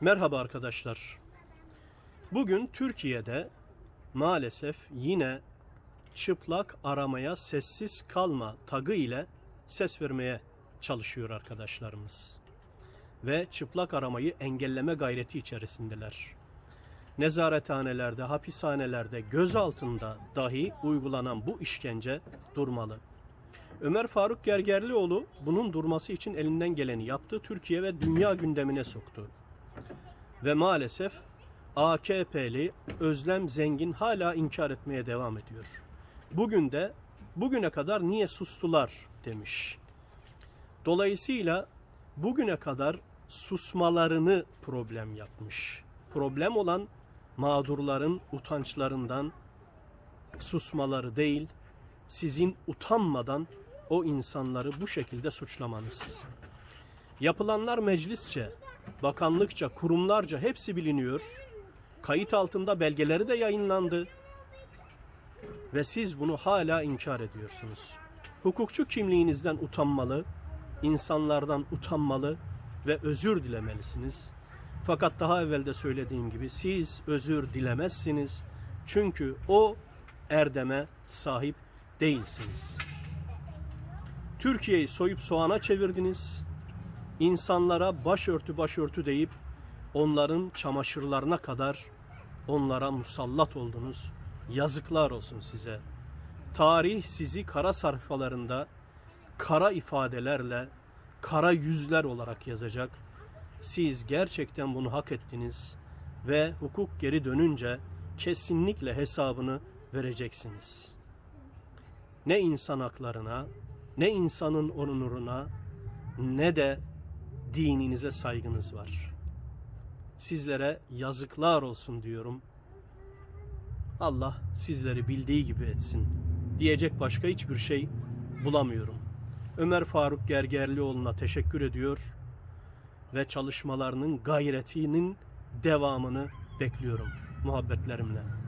Merhaba arkadaşlar. Bugün Türkiye'de maalesef yine çıplak aramaya sessiz kalma tagı ile ses vermeye çalışıyor arkadaşlarımız. Ve çıplak aramayı engelleme gayreti içerisindeler. Nezarethanelerde, hapishanelerde, gözaltında dahi uygulanan bu işkence durmalı. Ömer Faruk Gergerlioğlu bunun durması için elinden geleni yaptı. Türkiye ve dünya gündemine soktu. Ve maalesef AKP'li Özlem Zengin hala inkar etmeye devam ediyor. Bugün de bugüne kadar niye sustular demiş. Dolayısıyla bugüne kadar susmalarını problem yapmış. Problem olan mağdurların utançlarından susmaları değil, sizin utanmadan o insanları bu şekilde suçlamanız. Yapılanlar meclisçe, bakanlıkça, kurumlarca hepsi biliniyor. Kayıt altında belgeleri de yayınlandı. Ve siz bunu hala inkar ediyorsunuz. Hukukçu kimliğinizden utanmalı, insanlardan utanmalı ve özür dilemelisiniz. Fakat daha evvel de söylediğim gibi siz özür dilemezsiniz. Çünkü o erdeme sahip değilsiniz. Türkiye'yi soyup soğana çevirdiniz. İnsanlara başörtü başörtü deyip onların çamaşırlarına kadar onlara musallat oldunuz. Yazıklar olsun size. Tarih sizi kara sayfalarında kara ifadelerle, kara yüzler olarak yazacak. Siz gerçekten bunu hak ettiniz ve hukuk geri dönünce kesinlikle hesabını vereceksiniz. Ne insan haklarına, ne insanın onuruna, ne de dininize saygınız var. Sizlere yazıklar olsun diyorum. Allah sizleri bildiği gibi etsin. Diyecek başka hiçbir şey bulamıyorum. Ömer Faruk Gergerlioğlu'na teşekkür ediyor ve çalışmalarının gayretinin devamını bekliyorum muhabbetlerimle.